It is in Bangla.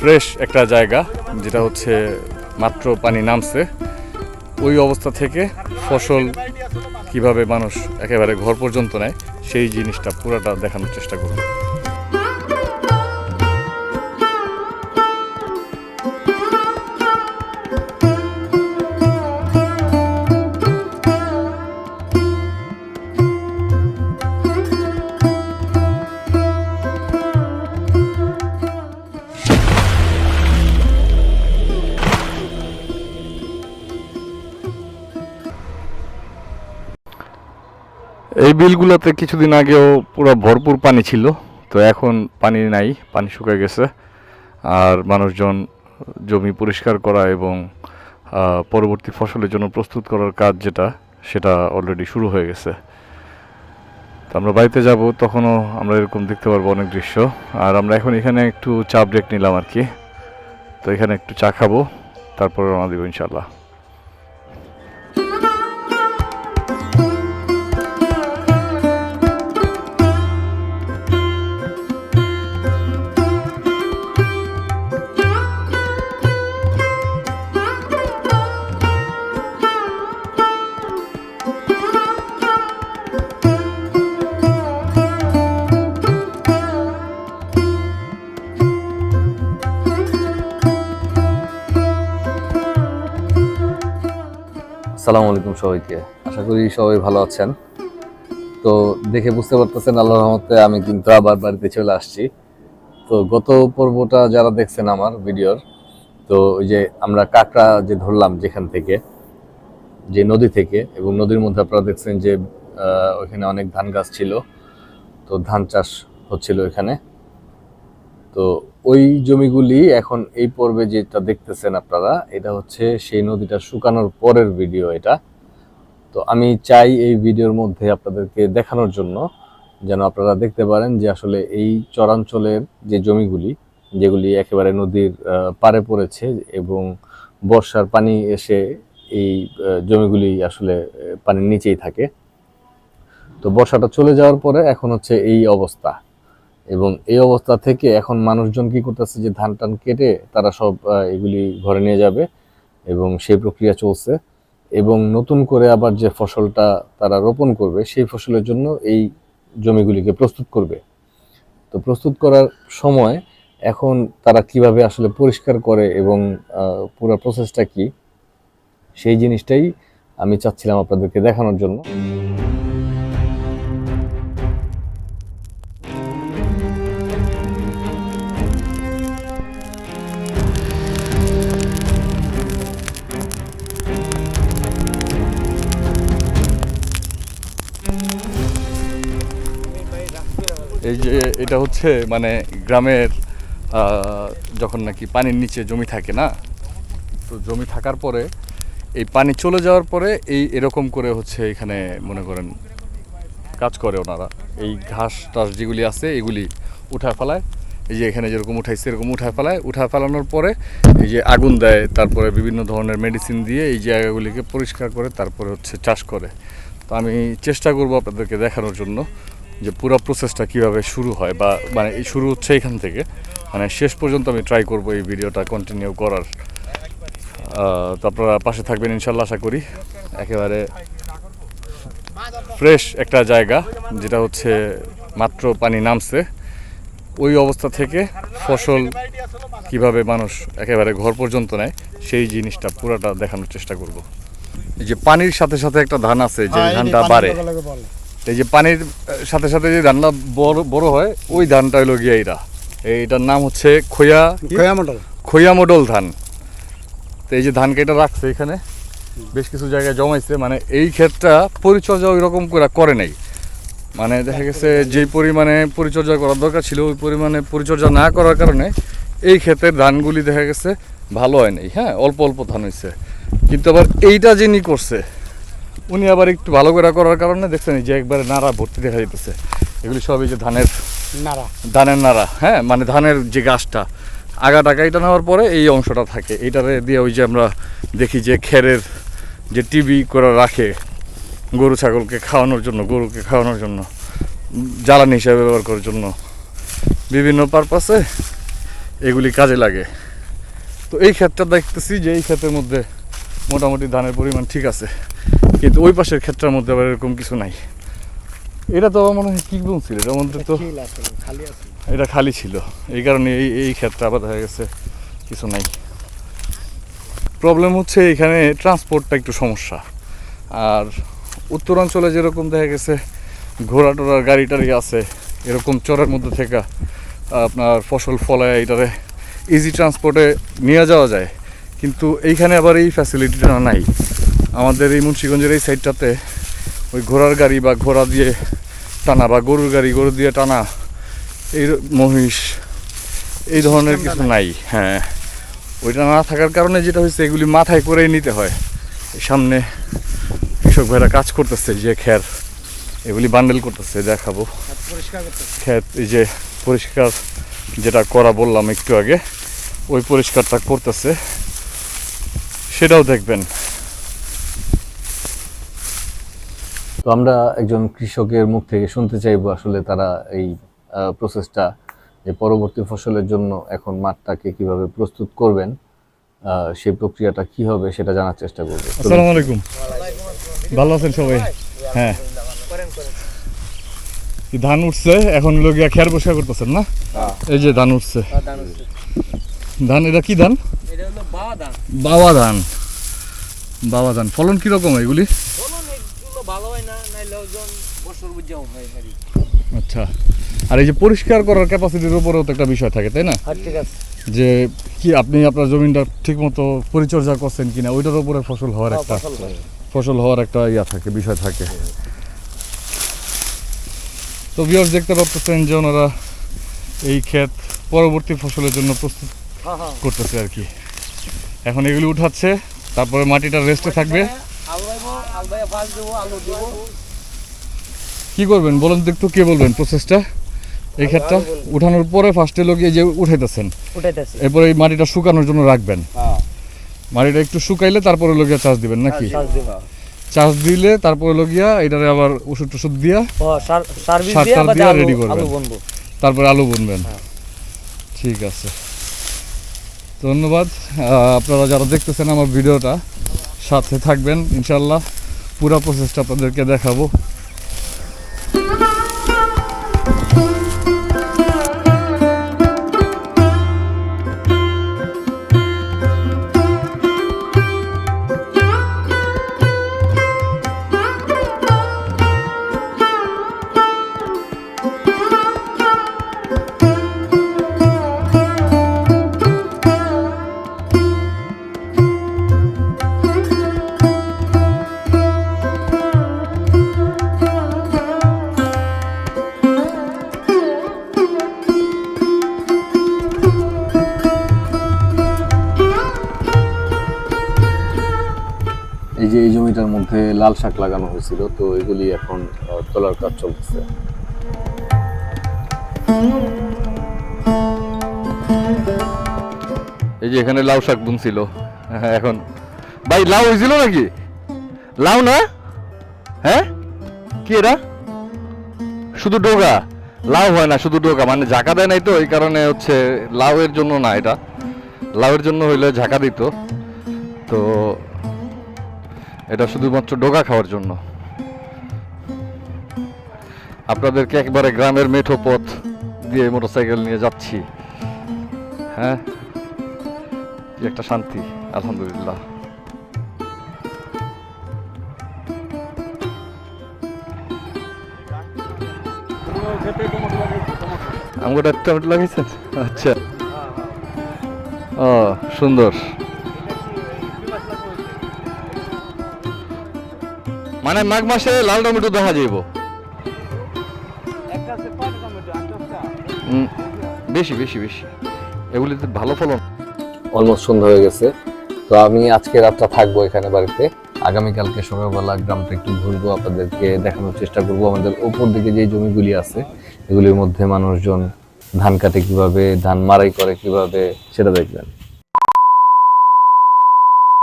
ফ্রেশ একটা জায়গা, যেটা হচ্ছে মাত্র পানি নামছে। ওই অবস্থা থেকে ফসল কীভাবে মানুষ একেবারে ঘর পর্যন্ত নেয়, সেই জিনিসটা পুরাটা দেখানোর চেষ্টা করব। এই বিলগুলোতে কিছুদিন আগেও পুরো ভরপুর পানি ছিল, তো এখন পানি নাই, পানি শুকিয়ে গেছে। আর মানুষজন জমি পরিষ্কার করা এবং পরবর্তী ফসলের জন্য প্রস্তুত করার কাজ যেটা, সেটা অলরেডি শুরু হয়ে গেছে। তো আমরা বাড়িতে যাব, তখনও আমরা এরকম দেখতে পারব অনেক দৃশ্য। আর আমরা এখন এখানে একটু চা ব্রেক নিলাম আর কি। তো এখানে একটু চা খাব তারপরে রওনা দিব ইনশাল্লাহ আসসালামু আলাইকুম সবাইকে। আশা করি সবাই ভালো আছেন। তো দেখে বুঝতে পারতেছেন আল্লাহ রহমতে আমি কিন্তু আবার বাড়িতে চলে আসছি। তো গত পর্বটা যারা দেখছেন আমার ভিডিওর, তো ওই যে আমরা কাঁকড়া যে ধরলাম যেখান থেকে, যে নদী থেকে, এবং নদীর মধ্যে আপনারা দেখছেন যে ওইখানে অনেক ধান গাছ ছিল। তো ধান চাষ হচ্ছিল এখানে। তো ওই জমিগুলি এখন এই পর্বে যেটা দেখতেছেন আপনারা, এটা হচ্ছে সেই নদীটা শুকানোর পরের ভিডিও এটা। তো আমি চাই এই ভিডিওর মধ্যে আপনাদেরকে দেখানোর জন্য, যেন আপনারা দেখতে পারেন যে আসলে এই চরাঞ্চলের যে জমিগুলি, যেগুলি একেবারে নদীর পাড়ে পড়েছে এবং বর্ষার পানি এসে এই জমিগুলি আসলে পানির নিচেই থাকে। তো বর্ষাটা চলে যাওয়ার পরে এখন হচ্ছে এই অবস্থা। এবং এই অবস্থা থেকে এখন মানুষজন কি করতেছে যে ধান টান কেটে তারা সব এগুলি ঘরে নিয়ে যাবে এবং সেই প্রক্রিয়া চলছে এবং নতুন করে আবার যে ফসলটা তারা রোপণ করবে সেই ফসলের জন্য এই জমিগুলিকে প্রস্তুত করবে। তো প্রস্তুত করার সময় এখন তারা কীভাবে আসলে পরিষ্কার করে এবং পুরো প্রসেসটা কি, সেই জিনিসটাই আমি চাচ্ছিলাম আপনাদেরকে দেখানোর জন্য। এই যে এটা হচ্ছে মানে গ্রামের যখন নাকি পানির নিচে জমি থাকে না, তো জমি থাকার পরে এই পানি চলে যাওয়ার পরে এই এরকম করে হচ্ছে এখানে মনে করেন কাজ করে ওনারা। এই ঘাস টাস যেগুলি আছে এগুলি উঠায় ফেলায়। এই যে এখানে যেরকম উঠাইছে এরকম উঠায় ফেলায়। উঠায় ফেলানোর পরে এই যে আগুন দেয়, তারপরে বিভিন্ন ধরনের মেডিসিন দিয়ে এই জায়গাগুলিকে পরিষ্কার করে, তারপরে হচ্ছে চাষ করে। তো আমি চেষ্টা করব আপনাদেরকে দেখানোর জন্য। যে পুরো প্রসেসটা কীভাবে শুরু হয় বা মানে এই শুরু হচ্ছে এখান থেকে। মানে শেষ পর্যন্ত আমি ট্রাই করব এই ভিডিওটা কন্টিনিউ করার। তো আপনারা পাশে থাকবেন ইনশাল্লাহ আশা করি। একেবারে ফ্রেশ একটা জায়গা যেটা হচ্ছে মাত্র পানি নামছে। ওই অবস্থা থেকে ফসল কীভাবে মানুষ একেবারে ঘর পর্যন্ত নেয় সেই জিনিসটা পুরাটা দেখানোর চেষ্টা করব। এই যে পানির সাথে সাথে একটা ধান আছে যে হ্যাঁ, ধানটা বাড়ে। এই যে পানির সাথে সাথে যে ধানটা বড় বড় হয় ওই ধানটা হলো গিয়ে এইটা। এইটার নাম হচ্ছে খোয়া? খোয়া মন্ডল খৈয়া মডল ধান। তো এই যে ধান কেটে রাখছে এখানে বেশ কিছু জায়গায় জমাইছে মানে এই ক্ষেতটা পরিচর্যা ওই রকম করে করে নাই। মানে দেখা গেছে যে পরিমাণে পরিচর্যা করার দরকার ছিল ওই পরিমাণে পরিচর্যা না করার কারণে এই ক্ষেতের ধানগুলি দেখা গেছে ভালো হয় নাই। হ্যাঁ অল্প অল্প ধান হয়েছে কিন্তু আবার এইটা যিনি করছে উনি আবার একটু ভালো করে করার কারণে দেখছেন যে একবারে নাড়া ভর্তি দেখা যেতেছে এগুলি সবই যে ধানের নাড়া। ধানের নাড়া হ্যাঁ মানে ধানের যে গাছটা আগা টাকা এটা নেওয়ার পরে এই অংশটা থাকে। এইটারে দিয়ে ওই যে আমরা দেখি যে খেরের যে টিভি করে রাখে গরু ছাগলকে খাওয়ানোর জন্য গরুকে খাওয়ানোর জন্য জ্বালানি হিসাবে ব্যবহার করার জন্য বিভিন্ন পারপাসে এগুলি কাজে লাগে। তো এই ক্ষেতটা দেখতেছি যে এই ক্ষেতের মধ্যে মোটামুটি ধানের পরিমাণ ঠিক আছে। কিন্তু ওই পাশের ক্ষেত্রের মধ্যে আবার এরকম কিছু নাই। এটা তো আমার মনে হয় কি বলছিল এটার মধ্যে তো এটা খালি ছিল। এই কারণে এই এই ক্ষেত্রে আবার দেখা গেছে কিছু নাই। প্রবলেম হচ্ছে এখানে ট্রান্সপোর্টটা একটু সমস্যা। আর উত্তরাঞ্চলে যেরকম দেখা গেছে ঘোড়া টোড়ার গাড়ি টাড়ি আছে এরকম চরের মধ্যে থেকে আপনার ফসল ফলায় এটারে ইজি ট্রান্সপোর্টে নিয়ে যাওয়া যায়। কিন্তু এইখানে আবার এই ফ্যাসিলিটিটা নাই। আমাদের এই মুন্সিগঞ্জের এই সাইডটাতে ওই ঘোড়ার গাড়ি বা ঘোড়া দিয়ে টানা বা গরুর গাড়ি গরু দিয়ে টানা এই মহিষ এই ধরনের কিছু নাই হ্যাঁ। ওইটা না থাকার কারণে যেটা হয়েছে এগুলি মাথায় করেই নিতে হয়। সামনে কৃষক ভাইরা কাজ করতেছে যে খ্যার এগুলি বান্ডেল করতেছে দেখাবো। ক্ষেত এই যে পরিষ্কার যেটা করা বললাম একটু আগে ওই পরিষ্কারটা করতেছে। সেটাও দেখবেন। তো আমরা একজন কৃষকের মুখ থেকে শুনতে চাইব আসলে তারা এই প্রসেসটা যে পরবর্তী ফসলের জন্য এখন মাঠটাকে কীভাবে প্রস্তুত করবেন আহ, সেই প্রক্রিয়াটা কি হবে সেটা জানার চেষ্টা করব। আসসালামু আলাইকুম। ভালো আছেন সবাই? হ্যাঁ। ধান উঠছে? এখন লোক খেয়ার বসা করতেছেন না? এই যে ধান উঠছে। ধান এটা কি ধান? বাবা ধান। বাবা ধান। ফলন কীরকম এগুলি? হয় বছর বুঝাও হয় আচ্ছা। আর এই যে পরিষ্কার করার ক্যাপাসিটির উপরেও তো একটা বিষয় থাকে তাই না? হ্যাঁ ঠিক আছে। যে কি আপনি আপনার জমিটা ঠিক মতো পরিচর্যা করছেন কিনা ওইটার উপরে ফসল হওয়ার একটা ফসল হওয়ার একটা ইয়া থাকে বিষয় থাকে। তো বিয়ার্স দেখতে পাচ্ছেন যে ওনারা এই ক্ষেত পরবর্তী ফসলের জন্য প্রস্তুত হ্যাঁ হ্যাঁ। করতেছে আর কি। এখন এগুলি উঠাচ্ছে তারপরে মাটিটা রেস্টে থাকবে। আলু আলু দেবো আলু দেবো। কি করবেন? বলেন তো একটু কে বলবেন প্রসেসটা? এই ক্ষেতটা? উঠানোর পরে ফার্স্টে লোক যে উঠাইতেছেন। এরপরে এই মাটিটা শুকানোর জন্য রাখবেন। হ্যাঁ। মাটিটা একটু শুকাইলে তারপরে লোকিয়া চাষ দিবেন নাকি? চাষ দিলে তারপরে লোকিয়া এটারে আবার ওষুধ টষুধ দিয়া সার দিয়ে টার বাদে দিয়ে আলু করবেন। তারপরে আলু বুনবেন। ঠিক আছে। ধন্যবাদ। আপনারা যারা দেখতেছেন আমার ভিডিওটা সাথে থাকবেন। ইনশাল্লাহ পুরো প্রসেসটা আপনাদেরকে দেখাবো। এই যে এই জমিটার মধ্যে লাল শাক লাগানো হয়েছিল, তো এগুলি এখন তোলার কাজ চলতেছে। এই যে এখানে লাউ শাক বুনছিল। হ্যাঁ এখন। ভাই, লাউ হয়েছিল নাকি? লাউ না? হ্যাঁ? কি এটা? শুধু ডোগা? লাউ হয় না, শুধু ডোগা। মানে ঝাঁকা দেয় নাই তো, এই কারণে হচ্ছে লাউয়ের জন্য না এটা। লাউয়ের জন্য হইলে ঝাঁকা দিত। তো এটা শুধুমাত্র ডোগা খাওয়ার জন্য। আপনাদেরকে একবারে গ্রামের মেঠো পথ দিয়ে মোটরসাইকেল নিয়ে যাচ্ছি। হ্যাঁ? একটা শান্তি, আলহামদুলিল্লাহ। আমগোটা টমেটো লাগাইছেন আচ্ছা। ও, সুন্দর। মানে মাঘ মাসে লাল টমেটো দেখা যাইব। বেশি বেশি বেশি। এগুলিতে ভালো ফলন। অলমোস্ট সন্ধ্যা হয়ে গেছে। তো আমি আজকে রাতটা থাকব এখানে বাড়িতে। আগামীকালকে সকালবেলা গ্রামটা একটু ঘুরবো আপনাদেরকে দেখানোর চেষ্টা করব। আমাদের ওপর দিকে যে জমিগুলি আছে এগুলির মধ্যে মানুষজন ধান কাটে কীভাবে ধান মারাই করে কীভাবে সেটা দেখবেন।